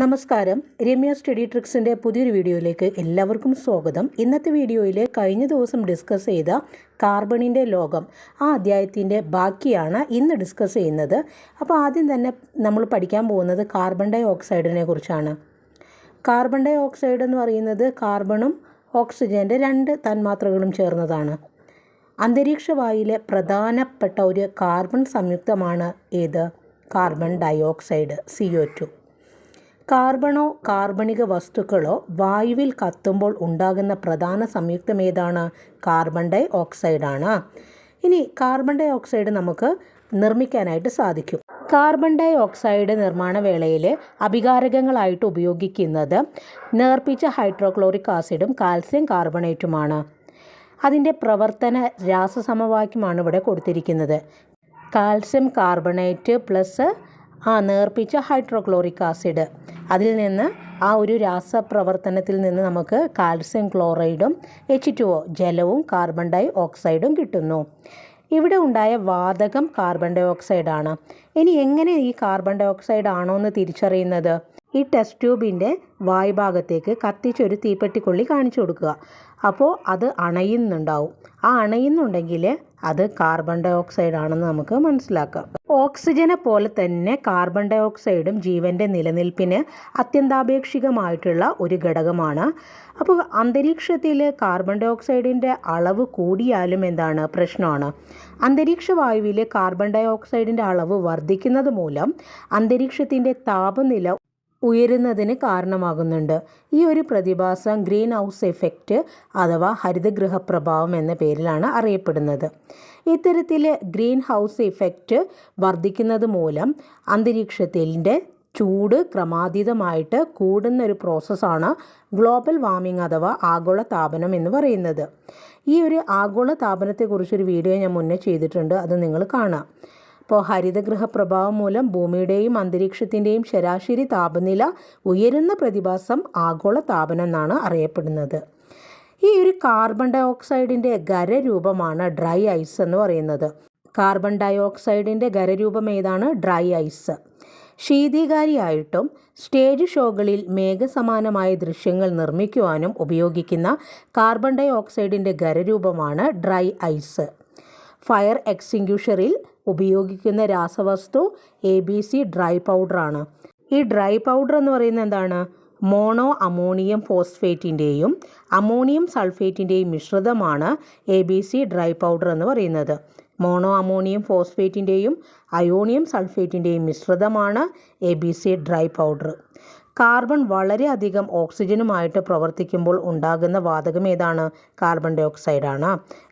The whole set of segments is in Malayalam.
നമസ്കാരം. രമ്യ സ്റ്റഡി ട്രിക്സിന്റെ പുതിയൊരു വീഡിയോയിലേക്ക് എല്ലാവർക്കും സ്വാഗതം. ഇന്നത്തെ വീഡിയോയിൽ കഴിഞ്ഞ ദിവസം ഡിസ്കസ് ചെയ്ത കാർബണിന്റെ ലോകം ആ അധ്യായത്തിന്റെ ബാക്കിയാണ് ഇന്ന് ഡിസ്കസ് ചെയ്യുന്നത്. അപ്പോൾ ആദ്യം തന്നെ നമ്മൾ പഠിക്കാൻ പോകുന്നത് കാർബൺ ഡൈ ഓക്സൈഡിനെ കുറിച്ചാണ്. കാർബൺ ഡൈ ഓക്സൈഡ് എന്ന് പറയുന്നത് കാർബണും ഓക്സിജന്റെ രണ്ട് തന്മാത്രകളും ചേർന്നതാണ്. അന്തരീക്ഷ വായിലെ പ്രധാനപ്പെട്ട ഒരു കാർബൺ സംയുക്തമാണ് ഏത്? Carbon dioxide C O two. കാർബണോ കാർബണിക വസ്തുക്കളോ വായുവിൽ കത്തുമ്പോൾ ഉണ്ടാകുന്ന പ്രധാന സംയുക്തം ഏതാണ്? കാർബൺ ഡൈ ഓക്സൈഡാണ്. ഇനി കാർബൺ ഡൈ ഓക്സൈഡ് നമുക്ക് നിർമ്മിക്കാനായിട്ട് സാധിക്കും. കാർബൺ ഡൈ ഓക്സൈഡ് നിർമ്മാണ വേളയിൽ അഭികാരകങ്ങളായിട്ട് ഉപയോഗിക്കുന്നത് നേർപ്പിച്ച ഹൈഡ്രോക്ലോറിക് ആസിഡും കാൽസ്യം കാർബണേറ്റുമാണ്. അതിന്റെ പ്രവർത്തന രാസസമവാക്യമാണ് ഇവിടെ കൊടുത്തിരിക്കുന്നത്. കാൽസ്യം കാർബണേറ്റ് പ്ലസ് ആ നേർപ്പിച്ച ഹൈഡ്രോക്ലോറിക് ആസിഡ്. അതിൽ നിന്ന് ആ ഒരു രാസപ്രവർത്തനത്തിൽ നിന്ന് നമുക്ക് കാൽസ്യം ക്ലോറൈഡും എച്ച് ടു ഒ ജലവും കാർബൺ ഡൈ ഓക്സൈഡും കിട്ടുന്നു. ഇവിടെ ഉണ്ടായ വാതകം കാർബൺ ഡൈ ഓക്സൈഡാണ് ഇനി എങ്ങനെ ഈ കാർബൺ ഡൈ ഓക്സൈഡ് ആണോ എന്ന് തിരിച്ചറിയുന്നത്? ഈ ടെസ്റ്റ് ട്യൂബിന്റെ വായ്ഭാഗത്തേക്ക് കത്തിച്ചൊരു തീപ്പെട്ടിക്കൊള്ളി കാണിച്ചു കൊടുക്കുക. അപ്പോൾ അത് അണയുന്നുണ്ടാവും. ആ അണയുന്നുണ്ടെങ്കിൽ അത് കാർബൺ ഡൈ ഓക്സൈഡ് ആണെന്ന് നമുക്ക് മനസ്സിലാക്കാം. ഓക്സിജനെ പോലെ തന്നെ കാർബൺ ഡൈ ഓക്സൈഡും ജീവന്റെ നിലനിൽപ്പിന് അത്യന്താപേക്ഷികമായിട്ടുള്ള ഒരു ഘടകമാണ്. അപ്പോൾ അന്തരീക്ഷത്തിൽ കാർബൺ ഡൈ ഓക്സൈഡിന്റെ അളവ് കൂടിയാലും എന്താണ് പ്രശ്നമാണ്? അന്തരീക്ഷ വായുവിൽ കാർബൺ ഡൈ ഓക്സൈഡിന്റെ അളവ് വർദ്ധിക്കുന്നത് മൂലം അന്തരീക്ഷത്തിന്റെ താപനില ഉയരുന്നതിന് കാരണമാകുന്നുണ്ട്. ഈ ഒരു പ്രതിഭാസം ഗ്രീൻ ഹൗസ് എഫക്റ്റ് അഥവാ ഹരിതഗൃഹ പ്രഭാവം എന്ന പേരിലാണ് അറിയപ്പെടുന്നത്. ഇത്തരത്തിൽ ഗ്രീൻ ഹൗസ് ഇഫക്റ്റ് വർദ്ധിക്കുന്നത് മൂലം അന്തരീക്ഷത്തിന്റെ ചൂട് ക്രമാതീതമായിട്ട് കൂടുന്ന ഒരു പ്രോസസ്സാണ് ഗ്ലോബൽ വാമിംഗ് അഥവാ ആഗോള താപനം എന്ന് പറയുന്നത്. ഈ ഒരു ആഗോള താപനത്തെക്കുറിച്ചൊരു വീഡിയോ ഞാൻ മുന്നേ ചെയ്തിട്ടുണ്ട്. അത് നിങ്ങൾ കാണാം. അപ്പോൾ ഹരിതഗൃഹ പ്രഭാവം മൂലം ഭൂമിയുടെയും അന്തരീക്ഷത്തിന്റെയും ശരാശരി താപനില ഉയരുന്ന പ്രതിഭാസം ആഗോള താപനം എന്നാണ് അറിയപ്പെടുന്നത്. ഈ ഒരു കാർബൺ ഡൈ ഓക്സൈഡിന്റെ ഖരരൂപമാണ് ഡ്രൈ ഐസ് എന്ന് പറയുന്നത്. കാർബൺ ഡൈ ഓക്സൈഡിന്റെ ഖരരൂപം ഏതാണ്? ഡ്രൈ ഐസ് ശീതീകാരിയായിട്ടും സ്റ്റേജ് ഷോകളിൽ മേഘസമാനമായ ദൃശ്യങ്ങൾ നിർമ്മിക്കുവാനും ഉപയോഗിക്കുന്ന കാർബൺ ഡൈ ഓക്സൈഡിന്റെ ഖരരൂപമാണ് ഡ്രൈ ഐസ് ഫയർ എക്സ്റ്റിങ്ക്യൂഷറിൽ ഉപയോഗിക്കുന്ന രാസവസ്തു എ ബി സി ഡ്രൈ പൗഡറാണ് ഈ ഡ്രൈ പൗഡർ എന്ന് പറയുന്നത് എന്താണ്? മോണോ അമോണിയം ഫോസ്ഫേറ്റിന്റെയും അമോണിയം സൾഫേറ്റിന്റെയും മിശ്രിതമാണ് A B C dry powder എന്ന് പറയുന്നത്. മോണോ അമോണിയം ഫോസ്ഫേറ്റിന്റെയും അയോണിയം സൾഫേറ്റിന്റെയും മിശ്രിതമാണ് A B C dry powder carbon വളരെയധികം ഓക്സിജനുമായിട്ട് പ്രവർത്തിക്കുമ്പോൾ ഉണ്ടാകുന്ന വാതകം ഏതാണ്? കാർബൺ ഡൈ ഓക്സൈഡാണ്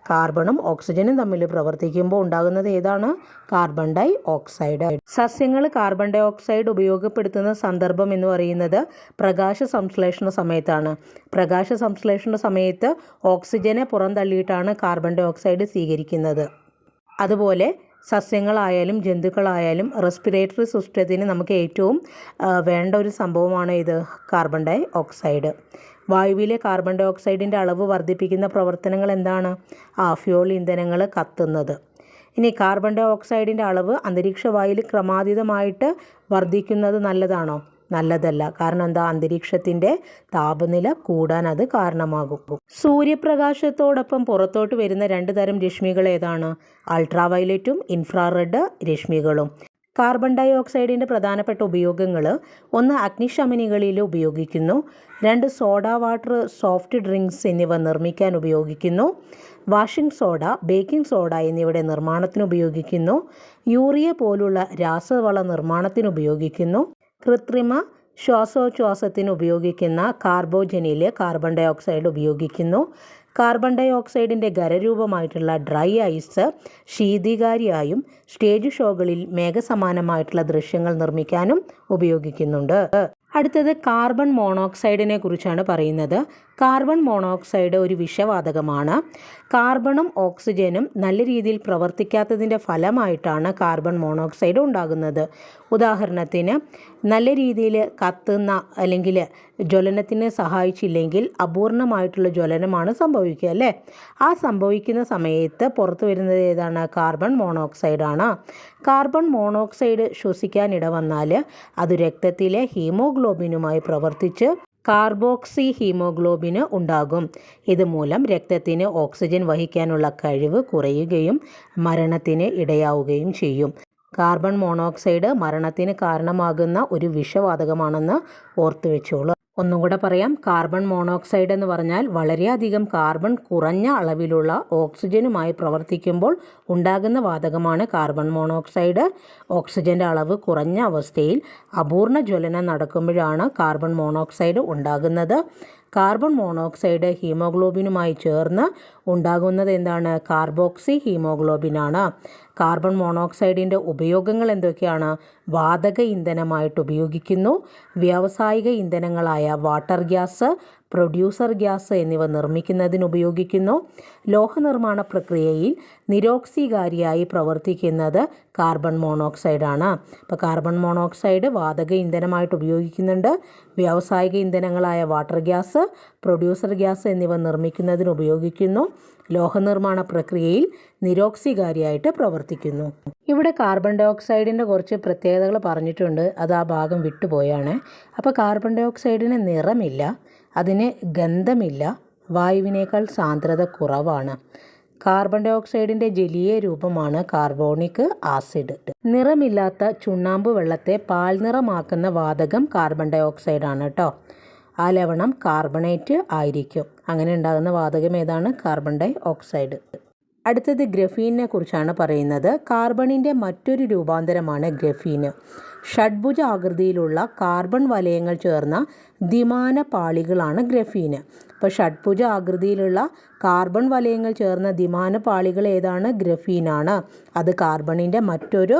കാർബണും ഓക്സിജനും തമ്മിൽ പ്രവർത്തിക്കുമ്പോൾ ഉണ്ടാകുന്നത് ഏതാണ്? കാർബൺ ഡൈ ഓക്സൈഡ് സസ്യങ്ങൾ കാർബൺ ഡൈ ഓക്സൈഡ് ഉപയോഗപ്പെടുത്തുന്ന സന്ദർഭം എന്ന് പറയുന്നത് പ്രകാശ സംശ്ലേഷണ സമയത്താണ്. പ്രകാശ സംശ്ലേഷണ സമയത്ത് ഓക്സിജനെ പുറന്തള്ളിയിട്ടാണ് കാർബൺ ഡൈ ഓക്സൈഡ് സ്വീകരിക്കുന്നത്. അതുപോലെ സസ്യങ്ങളായാലും ജന്തുക്കളായാലും റെസ്പിറേറ്ററി സിസ്റ്റത്തിന് നമുക്ക് ഏറ്റവും വേണ്ട ഒരു സംഭവമാണ് ഇത് കാർബൺ ഡൈ ഓക്സൈഡ്. വായുവിലെ കാർബൺ ഡൈ ഓക്സൈഡിന്റെ അളവ് വർദ്ധിപ്പിക്കുന്ന പ്രവർത്തനങ്ങൾ എന്താണ്? ആ ഫ്യൂൾ ഇന്ധനങ്ങൾ കത്തുന്നത്. ഇനി കാർബൺ ഡൈ ഓക്സൈഡിന്റെ അളവ് അന്തരീക്ഷ വായുവിൽ ക്രമാതീതമായിട്ട് വർദ്ധിക്കുന്നത് നല്ലതാണോ? നല്ലതല്ല. കാരണം എന്താ? അന്തരീക്ഷത്തിന്റെ താപനില കൂടാൻ അത് കാരണമാകും. സൂര്യപ്രകാശത്തോടൊപ്പം പുറത്തോട്ട് വരുന്ന രണ്ട് തരം രശ്മികൾ ഏതാണ്? അൾട്രാവയലറ്റും ഇൻഫ്രാറെഡ് രശ്മികളും. കാർബൺ ഡൈ ഓക്സൈഡിന്റെ പ്രധാനപ്പെട്ട ഉപയോഗങ്ങൾ ഒന്ന് അഗ്നിശമനികളിൽ ഉപയോഗിക്കുന്നു രണ്ട് സോഡ വാട്ടർ സോഫ്റ്റ് ഡ്രിങ്ക്സ് എന്നിവ നിർമ്മിക്കാൻ ഉപയോഗിക്കുന്നു വാഷിംഗ് സോഡ ബേക്കിംഗ് സോഡ എന്നിവയുടെ നിർമ്മാണത്തിന് ഉപയോഗിക്കുന്നു യൂറിയ പോലുള്ള രാസവള നിർമ്മാണത്തിന് ഉപയോഗിക്കുന്നു കൃത്രിമ ശ്വാസോച്ഛ്വാസത്തിന് ഉപയോഗിക്കുന്ന കാർബോജനിൽ കാർബൺ ഡൈ ഓക്സൈഡ് ഉപയോഗിക്കുന്നു. കാർബൺ ഡൈ ഓക്സൈഡിന്റെ ഖരരൂപമായിട്ടുള്ള ഡ്രൈ ഐസ് ശീതീകാരിയായും സ്റ്റേജ് ഷോകളിൽ മേഘസമാനമായിട്ടുള്ള ദൃശ്യങ്ങൾ നിർമ്മിക്കാനും ഉപയോഗിക്കുന്നുണ്ട്. അടുത്തത് കാർബൺ മോണോക്സൈഡിനെ കുറിച്ചാണ് പറയുന്നത്. കാർബൺ മോണോക്സൈഡ് ഒരു വിഷവാതകമാണ്. കാർബണും ഓക്സിജനും നല്ല രീതിയിൽ പ്രവർത്തിക്കാത്തതിന്റെ ഫലമായിട്ടാണ് കാർബൺ മോണോക്സൈഡ് ഉണ്ടാകുന്നത്. ഉദാഹരണത്തിന് നല്ല രീതിയിൽ കത്തുന്ന അല്ലെങ്കിൽ ജ്വലനത്തിന് സഹായിച്ചില്ലെങ്കിൽ അപൂർണമായിട്ടുള്ള ജ്വലനമാണ് സംഭവിക്കുക അല്ലേ? ആ സംഭവിക്കുന്ന സമയത്ത് പുറത്തു വരുന്നത് ഏതാണ്? കാർബൺ മോണോക്സൈഡാണ്. കാർബൺ മോണോക്സൈഡ് ശ്വസിക്കാനിട വന്നാൽ അത് രക്തത്തിലെ ഹീമോഗ്ലോബിനുമായി പ്രവർത്തിച്ച് കാർബോക്സി ഹീമോഗ്ലോബിന് ഉണ്ടാകും. ഇതുമൂലം രക്തത്തിന് ഓക്സിജൻ വഹിക്കാനുള്ള കഴിവ് കുറയുകയും മരണത്തിന് ഇടയാവുകയും ചെയ്യും. കാർബൺ മോണോക്സൈഡ് മരണത്തിന് കാരണമാകുന്ന ഒരു വിഷവാതകമാണെന്ന് ഓർത്തു വെച്ചോളൂ ഒന്നും കൂടെ പറയാം. കാർബൺ മോണോക്സൈഡ് എന്ന് പറഞ്ഞാൽ വളരെയധികം കാർബൺ കുറഞ്ഞ അളവിലുള്ള ഓക്സിജനുമായി പ്രവർത്തിക്കുമ്പോൾ ഉണ്ടാകുന്ന വാതകമാണ് കാർബൺ മോണോക്സൈഡ്. ഓക്സിജന്റെ അളവ് കുറഞ്ഞ അവസ്ഥയിൽ അപൂർണ ജ്വലനം നടക്കുമ്പോഴാണ് കാർബൺ മോണോക്സൈഡ് ഉണ്ടാകുന്നത്. കാർബൺ മോണോക്സൈഡ് ഹീമോഗ്ലോബിനുമായി ചേർന്ന് ഉണ്ടാകുന്നത് എന്താണ്? കാർബോക്സി ഹീമോഗ്ലോബിനാണ്. കാർബൺ മോണോക്സൈഡിന്റെ ഉപയോഗങ്ങൾ എന്തൊക്കെയാണ്? വാതക ഇന്ധനമായിട്ട് ഉപയോഗിക്കുന്നു. വ്യാവസായിക ഇന്ധനങ്ങളായ വാട്ടർ ഗ്യാസ് പ്രൊഡ്യൂസർ ഗ്യാസ് എന്നിവ നിർമ്മിക്കുന്നതിന് ഉപയോഗിക്കുന്നു ലോഹനിർമ്മാണ പ്രക്രിയയിൽ നിരോക്സികാരിയായി പ്രവർത്തിക്കുന്നത് കാർബൺ മോണോക്സൈഡാണ്. അപ്പോൾ കാർബൺ മോണോക്സൈഡ് വാതക ഇന്ധനമായിട്ട് ഉപയോഗിക്കുന്നുണ്ട്. വ്യാവസായിക ഇന്ധനങ്ങളായ വാട്ടർ ഗ്യാസ് പ്രൊഡ്യൂസർ ഗ്യാസ് എന്നിവ നിർമ്മിക്കുന്നതിന് ഉപയോഗിക്കുന്നു. ലോഹനിർമ്മാണ പ്രക്രിയയിൽ നിരോക്സികാരിയായിട്ട് പ്രവർത്തിക്കുന്നു. ഇവിടെ കാർബൺ ഡൈ ഓക്സൈഡിന്റെ കുറച്ച് പ്രത്യേകതകൾ പറഞ്ഞിട്ടുണ്ട്. അത് ആ ഭാഗം വിട്ടുപോയാണ്. അപ്പോൾ കാർബൺ ഡൈ ഓക്സൈഡിന് നിറമില്ല. അതിന് ഗന്ധമില്ല. വായുവിനേക്കാൾ സാന്ദ്രത കുറവാണ്. കാർബൺ ഡൈ ഓക്സൈഡിന്റെ ജലീയ രൂപമാണ് കാർബോണിക് ആസിഡ്. നിറമില്ലാത്ത ചുണ്ണാമ്പ് വെള്ളത്തെ പാൽ നിറമാക്കുന്ന വാതകം കാർബൺ ഡൈ ഓക്സൈഡാണ് കേട്ടോ ആ ലവണം കാർബണേറ്റ് ആയിരിക്കും. അങ്ങനെ ഉണ്ടാകുന്ന വാതകം ഏതാണ്? കാർബൺ ഡൈ ഓക്സൈഡ് അടുത്തത് ഗ്രഫീനെ കുറിച്ചാണ് പറയുന്നത്. കാർബണിന്റെ മറ്റൊരു രൂപാന്തരമാണ് ഗ്രഫീന്. ഷഡ്ഭുജ ആകൃതിയിലുള്ള കാർബൺ വലയങ്ങൾ ചേർന്ന ദ്വിമാന പാളികളാണ് ഗ്രഫീന്. അപ്പോൾ ഷഡ്ഭുജ ആകൃതിയിലുള്ള കാർബൺ വലയങ്ങൾ ചേർന്ന ദ്വിമാന പാളികൾ ഏതാണ്? ഗ്രഫീനാണ്. അത് കാർബണിന്റെ മറ്റൊരു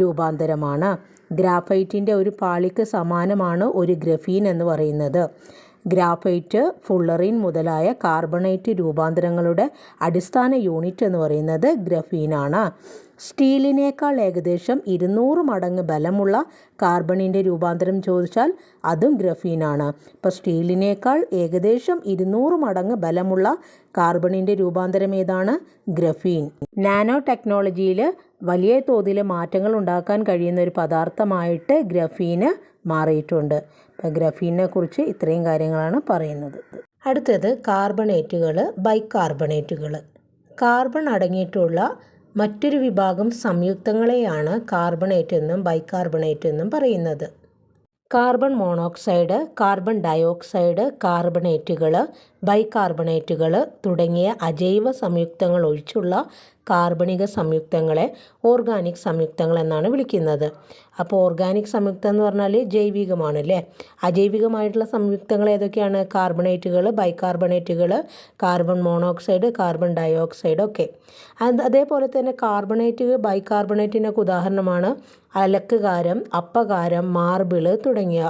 രൂപാന്തരമാണ്. ഗ്രാഫൈറ്റിന്റെ ഒരു പാളിക്ക് സമാനമാണ് ഒരു ഗ്രഫീൻ എന്ന് പറയുന്നത്. ഗ്രാഫൈറ്റ് ഫുള്ളറിൻ മുതലായ കാർബണൈറ്റ് രൂപാന്തരങ്ങളുടെ അടിസ്ഥാന യൂണിറ്റ് എന്ന് പറയുന്നത് ഗ്രഫീനാണ്. സ്റ്റീലിനേക്കാൾ ഏകദേശം ഇരുന്നൂറ് മടങ്ങ് ബലമുള്ള കാർബണിന്റെ രൂപാന്തരം ചോദിച്ചാൽ അതും ഗ്രഫീനാണ്. ഇപ്പോൾ സ്റ്റീലിനേക്കാൾ ഏകദേശം ഇരുന്നൂറ് മടങ്ങ് ബലമുള്ള കാർബണിന്റെ രൂപാന്തരം ഏതാണ്? ഗ്രഫീൻ. നാനോ ടെക്നോളജിയിൽ വലിയ തോതിൽ മാറ്റങ്ങൾ ഉണ്ടാക്കാൻ കഴിയുന്ന ഒരു പദാർത്ഥമായിട്ട് ഗ്രഫീന് മാറിയിട്ടുണ്ട്. അപ്പോൾ കുറിച്ച് ഇത്രയും കാര്യങ്ങളാണ് പറയുന്നത്. അടുത്തത് കാർബണേറ്റുകൾ ബൈകാർബണേറ്റുകൾ. കാർബൺ അടങ്ങിയിട്ടുള്ള മറ്റൊരു വിഭാഗം സംയുക്തങ്ങളെയാണ് കാർബണേറ്റ് എന്നും ബൈകാർബണേറ്റ് എന്നും പറയുന്നത്. കാർബൺ മോണോക്സൈഡ് കാർബൺ ഡയോക്സൈഡ് കാർബണേറ്റുകൾ ബൈകാർബണേറ്റുകൾ തുടങ്ങിയ അജൈവ സംയുക്തങ്ങൾ ഒഴിച്ചുള്ള കാർബണിക സംയുക്തങ്ങളെ ഓർഗാനിക് സംയുക്തങ്ങൾ എന്നാണ് വിളിക്കുന്നത്. അപ്പോൾ ഓർഗാനിക് സംയുക്തം എന്ന് പറഞ്ഞാൽ ജൈവികമാണ് അല്ലേ അജൈവികമായിട്ടുള്ള സംയുക്തങ്ങൾ ഏതൊക്കെയാണ്? കാർബണേറ്റുകൾ ബൈകാർബണേറ്റുകൾ കാർബൺ മോണോക്സൈഡ് കാർബൺ ഡയോക്സൈഡ് ഒക്കെ. അത് അതേപോലെ തന്നെ കാർബണേറ്റ് ബൈകാർബണേറ്റിനൊക്കെ ഉദാഹരണമാണ് അലക്കുകാരം അപ്പകാരം മാർബിൾ തുടങ്ങിയ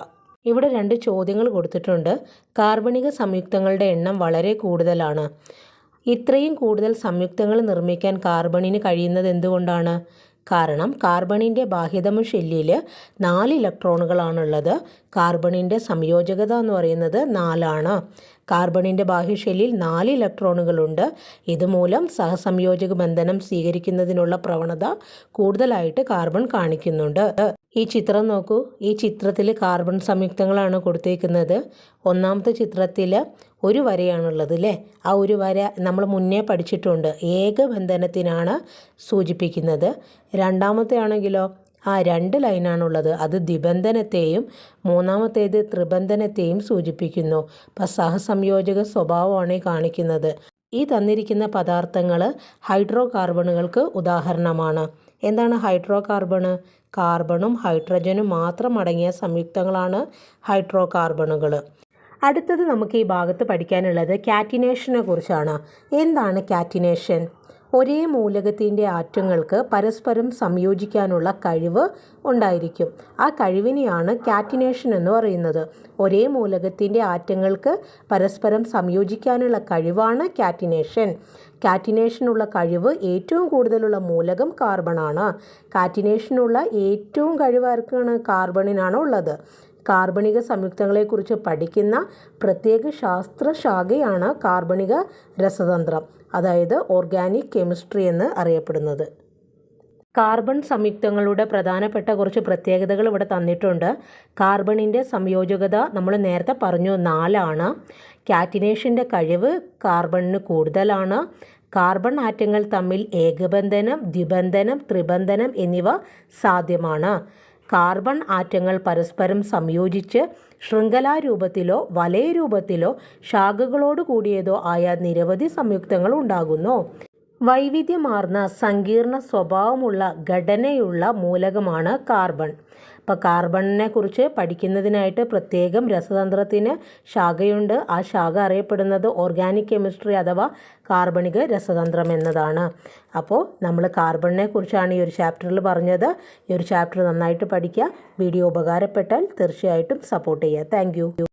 ഇവിടെ രണ്ട് ചോദ്യങ്ങൾ കൊടുത്തിട്ടുണ്ട്. കാർബണിക സംയുക്തങ്ങളുടെ എണ്ണം വളരെ കൂടുതലാണ്. ഇത്രയും കൂടുതൽ സംയുക്തങ്ങൾ നിർമ്മിക്കാൻ കാർബണിന് കഴിയുന്നത് എന്തുകൊണ്ടാണ്? കാരണം കാർബണിന്റെ ബാഹ്യതമ ഷെല്ലിൽ നാല് ഇലക്ട്രോണുകളാണുള്ളത്. കാർബണിന്റെ സംയോജകത എന്ന് പറയുന്നത് നാലാണ്. കാർബണിന്റെ ബാഹ്യഷെല്ലിൽ നാല് ഇലക്ട്രോണുകളുണ്ട്. ഇതുമൂലം സഹസംയോജക ബന്ധനം സ്വീകരിക്കുന്നതിനുള്ള പ്രവണത കൂടുതലായിട്ട് കാർബൺ കാണിക്കുന്നുണ്ട്. ഈ ചിത്രം നോക്കൂ. ഈ ചിത്രത്തിൽ കാർബൺ സംയുക്തങ്ങളാണ് കൊടുത്തേക്കുന്നത്. ഒന്നാമത്തെ ചിത്രത്തിൽ ഒരു വരയാണുള്ളത് അല്ലേ ആ ഒരു വര നമ്മൾ മുന്നേ പഠിച്ചിട്ടുണ്ട്. ഏകബന്ധനത്തിനാണ് സൂചിപ്പിക്കുന്നത്. രണ്ടാമത്തെ ആണെങ്കിലോ? ആ രണ്ട് ലൈനാണുള്ളത്. അത് ദ്വിബന്ധനത്തെയും മൂന്നാമത്തേത് ത്രിബന്ധനത്തെയും സൂചിപ്പിക്കുന്നു. അപ്പം സഹസംയോജക സ്വഭാവമാണ് കാണിക്കുന്നത്. ഈ തന്നിരിക്കുന്ന പദാർത്ഥങ്ങൾ ഹൈഡ്രോ കാർബണുകൾക്ക് ഉദാഹരണമാണ്. എന്താണ് ഹൈഡ്രോ കാർബണ് കാർബണും ഹൈഡ്രജനും മാത്രം അടങ്ങിയ സംയുക്തങ്ങളാണ് ഹൈഡ്രോ കാർബണുകൾ അടുത്തത് നമുക്ക് ഈ ഭാഗത്ത് പഠിക്കാനുള്ളത് കാറ്റിനേഷനെ കുറിച്ചാണ്. എന്താണ് കാറ്റിനേഷൻ? ഒരേ മൂലകത്തിന്റെ ആറ്റങ്ങൾക്ക് പരസ്പരം സംയോജിക്കാനുള്ള കഴിവ് ഉണ്ടായിരിക്കും. ആ കഴിവിനെയാണ് കാറ്റിനേഷൻ എന്ന് പറയുന്നത്. ഒരേ മൂലകത്തിന്റെ ആറ്റങ്ങൾക്ക് പരസ്പരം സംയോജിക്കാനുള്ള കഴിവാണ് കാറ്റിനേഷൻ. കാറ്റിനേഷനുള്ള കഴിവ് ഏറ്റവും കൂടുതലുള്ള മൂലകം കാർബണാണ്. കാറ്റിനേഷനുള്ള ഏറ്റവും കഴിവ് ആർക്കാണ് കാർബണിനാണ് ഉള്ളത്. കാർബണിക സംയുക്തങ്ങളെക്കുറിച്ച് പഠിക്കുന്ന പ്രത്യേക ശാസ്ത്രശാഖയാണ് കാർബണിക രസതന്ത്രം. അതായത് ഓർഗാനിക് കെമിസ്ട്രി എന്ന് അറിയപ്പെടുന്നത്. കാർബൺ സംയുക്തങ്ങളുടെ പ്രധാനപ്പെട്ട കുറച്ച് പ്രത്യേകതകൾ ഇവിടെ തന്നിട്ടുണ്ട്. കാർബണിന്റെ സംയോജകത നമ്മൾ നേരത്തെ പറഞ്ഞു നാലാണ്. കാറ്റിനേഷന്റെ കഴിവ് കാർബണിന് കൂടുതലാണ്. കാർബൺ ആറ്റങ്ങൾ തമ്മിൽ ഏകബന്ധനം ദ്വിബന്ധനം ത്രിബന്ധനം എന്നിവ സാധ്യമാണ്. കാർബൺ ആറ്റങ്ങൾ പരസ്പരം സംയോജിച്ച് ശൃംഖലാരൂപത്തിലോ വലയരൂപത്തിലോ ശാഖകളോട് കൂടിയതോ ആയ നിരവധി സംയുക്തങ്ങൾ ഉണ്ടാകുന്നു. വൈവിധ്യമാർന്ന സങ്കീർണ സ്വഭാവമുള്ള ഘടനയുള്ള മൂലകമാണ് കാർബൺ. അപ്പോൾ കാർബണിനെ കുറിച്ച് പഠിക്കുന്നതിനായിട്ട് പ്രത്യേകം രസതന്ത്രത്തിന് ശാഖയുണ്ട്. ആ ശാഖ അറിയപ്പെടുന്നത് ഓർഗാനിക് കെമിസ്ട്രി അഥവാ കാർബണിക രസതന്ത്രം എന്നതാണ്. അപ്പോൾ നമ്മൾ കാർബണിനെ കുറിച്ചാണ് ഈ ഒരു ചാപ്റ്ററിൽ പറഞ്ഞത്. ഈ ഒരു ചാപ്റ്റർ നന്നായിട്ട് പഠിക്കുക. വീഡിയോ ഉപകാരപ്പെട്ടാൽ തീർച്ചയായിട്ടും സപ്പോർട്ട് ചെയ്യുക. താങ്ക്